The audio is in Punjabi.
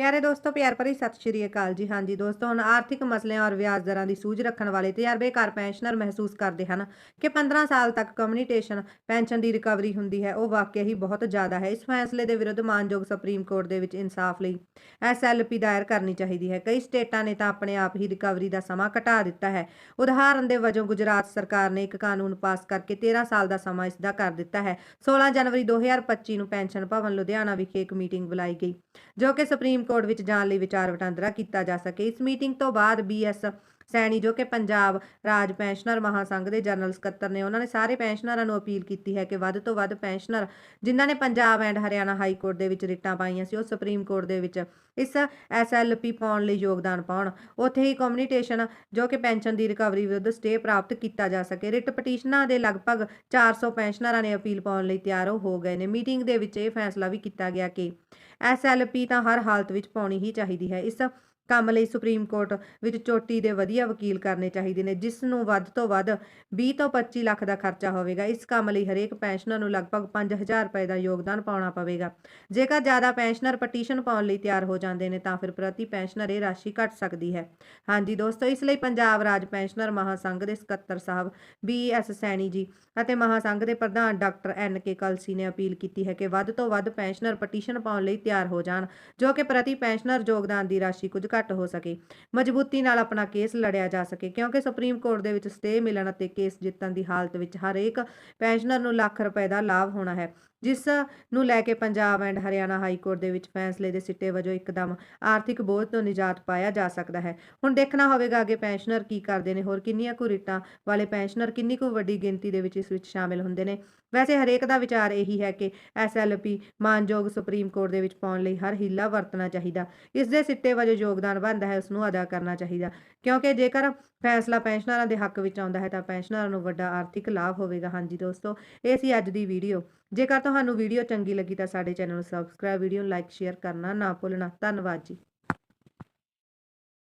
ਪਿਆਰੇ ਦੋਸਤੋ, ਪਿਆਰ ਭਰੀ ਸਤਿ ਸ਼੍ਰੀ ਅਕਾਲ ਜੀ। ਹਾਂਜੀ ਦੋਸਤੋ, ਹੁਣ ਆਰਥਿਕ ਮਸਲਿਆਂ ਔਰ ਵਿਆਜ ਦਰਾਂ ਦੀ ਸੂਝ ਰੱਖਣ ਵਾਲੇ ਤਜਰਬੇਕਾਰ ਪੈਨਸ਼ਨਰ ਮਹਿਸੂਸ ਕਰਦੇ ਹਨ ਕਿ 15 ਸਾਲ ਤੱਕ ਕਮਿਊਨੀਟੇਸ਼ਨ ਪੈਨਸ਼ਨ ਦੀ ਰਿਕਵਰੀ ਹੁੰਦੀ ਹੈ। ਉਹ ਵਾਕਿਆ ਹੀ ਬਹੁਤ ਜ਼ਿਆਦਾ ਹੈ। ਇਸ ਫੈਸਲੇ ਦੇ ਵਿਰੁੱਧ ਮਾਨਯੋਗ ਸੁਪਰੀਮ ਕੋਰਟ ਦੇ ਵਿੱਚ ਇਨਸਾਫ ਲਈ ਐਸਐਲਪੀ ਦਾਇਰ ਕਰਨੀ ਚਾਹੀਦੀ ਹੈ। ਕਈ ਸਟੇਟਾਂ ਨੇ ਤਾਂ ਆਪਣੇ ਆਪ ਹੀ ਰਿਕਵਰੀ ਦਾ ਸਮਾਂ ਘਟਾ ਦਿੱਤਾ ਹੈ। ਉਦਾਹਰਨ ਦੇ ਵਜੋਂ ਗੁਜਰਾਤ ਸਰਕਾਰ ਨੇ ਇੱਕ ਕਾਨੂੰਨ ਪਾਸ ਕਰਕੇ 13 ਸਾਲ ਦਾ ਸਮਾਂ ਇਸ ਦਾ ਕਰ ਦਿੱਤਾ ਹੈ। 16 ਜਨਵਰੀ 2025 ਨੂੰ ਪੈਨਸ਼ਨ ਭਵਨ ਲੁਧਿਆਣਾ ਵਿਖੇ ਇੱਕ ਮੀਟਿੰਗ ਬੁਲਾਈ ਗਈ, ਜੋ ਕਿ ਸੁਪਰੀਮ ਕੋਰਟ ਵਿੱਚ ਜਾਣ ਲਈ ਵਿਚਾਰ ਵਟਾਂਦਰਾ ਕੀਤਾ ਜਾ ਸਕੇ। ਇਸ ਮੀਟਿੰਗ ਤੋਂ ਬਾਅਦ ਬੀਐਸ ਸੈਣੀ ਜੋ ਕਿ ਪੰਜਾਬ ਰਾਜ ਪੈਨਸ਼ਨਰ ਮਹਾਸੰਘ ਦੇ ਜਨਰਲ ਸਕੱਤਰ ਨੇ, ਉਹਨਾਂ ਨੇ ਸਾਰੇ ਪੈਨਸ਼ਨਰਾਂ ਨੂੰ ਅਪੀਲ ਕੀਤੀ ਹੈ ਕਿ ਵੱਧ ਤੋਂ ਵੱਧ ਪੈਨਸ਼ਨਰ ਜਿਨ੍ਹਾਂ ਨੇ Punjab and Haryana High Court ਦੇ ਵਿੱਚ ਰਿਟਾਂ ਪਾਈਆਂ ਸੀ, ਉਹ ਸੁਪਰੀਮ ਕੋਰਟ ਦੇ ਵਿੱਚ ਇਸ ਐਸਐਲਪੀ ਪਾਉਣ ਲਈ ਯੋਗਦਾਨ ਪਾਉਣ। ਉੱਥੇ ਹੀ ਕਮਿਊਨੀਟੇਸ਼ਨ ਜੋ ਕਿ ਪੈਨਸ਼ਨ ਦੀ ਰਿਕਵਰੀ ਵਿਰੁੱਧ ਸਟੇ ਪ੍ਰਾਪਤ ਕੀਤਾ ਜਾ ਸਕੇ। ਰਿਟ ਪਟੀਸ਼ਨਾਂ ਦੇ ਲਗਭਗ 400 ਪੈਨਸ਼ਨਰਾਂ ਨੇ ਅਪੀਲ ਪਾਉਣ ਲਈ ਤਿਆਰ ਹੋ ਗਏ ਨੇ। ਮੀਟਿੰਗ ਦੇ ਵਿੱਚ ਇਹ ਫੈਸਲਾ ਵੀ ਕੀਤਾ ਗਿਆ ਕਿ ਐਸਐਲਪੀ ਤਾਂ ਹਰ ਹਾਲਤ ਵਿੱਚ ਪਾਉਣੀ ਹੀ ਚਾਹੀਦੀ ਹੈ। ਇਸ ਕੰਮ ਲਈ ਸੁਪਰੀਮ ਕੋਰਟ ਵਿੱਚ ਚੋਟੀ ਦੇ ਵਧੀਆ ਵਕੀਲ ਕਰਨੇ ਚਾਹੀਦੇ ਨੇ, ਜਿਸ ਨੂੰ ਵੱਧ ਤੋਂ ਵੱਧ 20 ਤੋਂ 25 ਲੱਖ ਦਾ ਖਰਚਾ ਹੋਵੇਗਾ। ਇਸ ਕੰਮ ਲਈ ਹਰੇਕ ਪੈਨਸ਼ਨਰ ਨੂੰ ਲਗਭਗ 5000 ਰੁਪਏ ਦਾ ਯੋਗਦਾਨ ਪਾਉਣਾ ਪਵੇਗਾ। ਜੇਕਰ ਜ਼ਿਆਦਾ ਪੈਨਸ਼ਨਰ ਪਟੀਸ਼ਨ ਪਾਉਣ ਲਈ ਤਿਆਰ ਹੋ ਜਾਂਦੇ ਨੇ, ਤਾਂ ਫਿਰ ਪ੍ਰਤੀ ਪੈਨਸ਼ਨਰ ਇਹ ਰਾਸ਼ੀ ਘਟ ਸਕਦੀ ਹੈ। ਹਾਂਜੀ ਦੋਸਤੋ, ਇਸ ਲਈ ਪੰਜਾਬ ਰਾਜ ਪੈਨਸ਼ਨਰ ਮਹਾਸੰਘ ਦੇ ਸਕੱਤਰ ਸਾਹਿਬ ਬੀ ਐਸ ਸੈਣੀ ਜੀ ਅਤੇ ਮਹਾਸੰਘ ਦੇ ਪ੍ਰਧਾਨ ਡਾਕਟਰ ਐਨ ਕੇ ਕਲਸੀ ਨੇ ਅਪੀਲ ਕੀਤੀ ਹੈ ਕਿ ਵੱਧ ਤੋਂ ਵੱਧ ਪੈਨਸ਼ਨਰ ਪਟੀਸ਼ਨ ਪਾਉਣ ਲਈ ਤਿਆਰ ਹੋ ਜਾਣ, ਜੋ ਕਿ ਪ੍ਰਤੀ ਪੈਨਸ਼ਨਰ ਯੋਗਦਾਨ ਦੀ ਰਾਸ਼ੀ ਕੁਝ ਘੱਟ ਹੋ ਸਕੇ, ਮਜ਼ਬੂਤੀ ਨਾਲ ਆਪਣਾ ਕੇਸ ਲੜਿਆ ਜਾ ਸਕੇ, ਕਿਉਂਕਿ ਸੁਪਰੀਮ ਕੋਰਟ ਦੇ ਵਿੱਚ ਸਟੇ ਮਿਲਣ ਅਤੇ ਕੇਸ ਜਿੱਤਣ ਦੀ ਹਾਲਤ ਵਿੱਚ ਹਰੇਕ ਪੈਨਸ਼ਨਰ ਨੂੰ ਲੱਖ ਰੁਪਏ ਦਾ ਲਾਭ ਹੋਣਾ ਹੈ, ਜਿਸ ਨੂੰ ਲੈ ਕੇ Punjab and Haryana High Court ਦੇ ਵਿੱਚ ਫੈਸਲੇ ਦੇ ਸਿੱਟੇ ਵਜੋਂ ਇੱਕਦਮ ਆਰਥਿਕ ਬੋਝ ਤੋਂ ਨਿਜਾਤ ਪਾਇਆ ਜਾ ਸਕਦਾ ਹੈ। ਹੁਣ ਦੇਖਣਾ ਹੋਵੇਗਾ ਅੱਗੇ ਪੈਨਸ਼ਨਰ ਕੀ ਕਰਦੇ ਨੇ, ਹੋਰ ਕਿੰਨੀਆਂ ਕੁ ਰਿਟਾਂ ਵਾਲੇ ਪੈਨਸ਼ਨਰ, ਕਿੰਨੀ ਕੁ ਵੱਡੀ ਗਿਣਤੀ ਦੇ ਵਿੱਚ ਇਸ ਵਿੱਚ ਸ਼ਾਮਿਲ ਹੁੰਦੇ ਨੇ। ਵੈਸੇ ਹਰੇਕ ਦਾ ਵਿਚਾਰ ਇਹੀ ਹੈ ਕਿ ਐਸਐਲਪੀ ਮਾਨਯੋਗ ਸੁਪਰੀਮ ਕੋਰਟ ਦੇ ਵਿੱਚ ਪਾਉਣ ਲਈ ਹਰ ਹੀਲਾ ਵਰਤਣਾ ਚਾਹੀਦਾ। ਇਸ ਦੇ ਸਿੱਟੇ ਵਜੋਂ ਯੋਗ ਯੋਗਦਾਨ ਬਣਦਾ ਹੈ ਉਸ ਨੂੰ ਅਦਾ ਕਰਨਾ ਚਾਹੀਦਾ। ਕਿਉਂਕਿ ਜੇਕਰ ਫੈਸਲਾ ਪੈਨਸ਼ਨਰਾਂ ਦੇ ਹੱਕ ਵਿੱਚ ਆਉਂਦਾ ਹੈ, ਤਾਂ ਪੈਨਸ਼ਨਰਾਂ ਨੂੰ ਵੱਡਾ ਆਰਥਿਕ ਲਾਭ ਹੋਵੇਗਾ। ਹਾਂਜੀ ਦੋਸਤੋ, ਇਹ ਸੀ ਅੱਜ ਦੀ ਵੀਡੀਓ। ਜੇਕਰ ਤੁਹਾਨੂੰ ਵੀਡੀਓ ਚੰਗੀ ਲੱਗੀ ਤਾਂ ਸਾਡੇ ਚੈਨਲ ਨੂੰ ਸਬਸਕ੍ਰਾਈਬ ਵੀਡੀਓ ਨੂੰ ਲਾਈਕ ਸ਼ੇਅਰ ਕਰਨਾ ਨਾ ਭੁੱਲਣਾ। ਧੰਨਵਾਦ ਜੀ।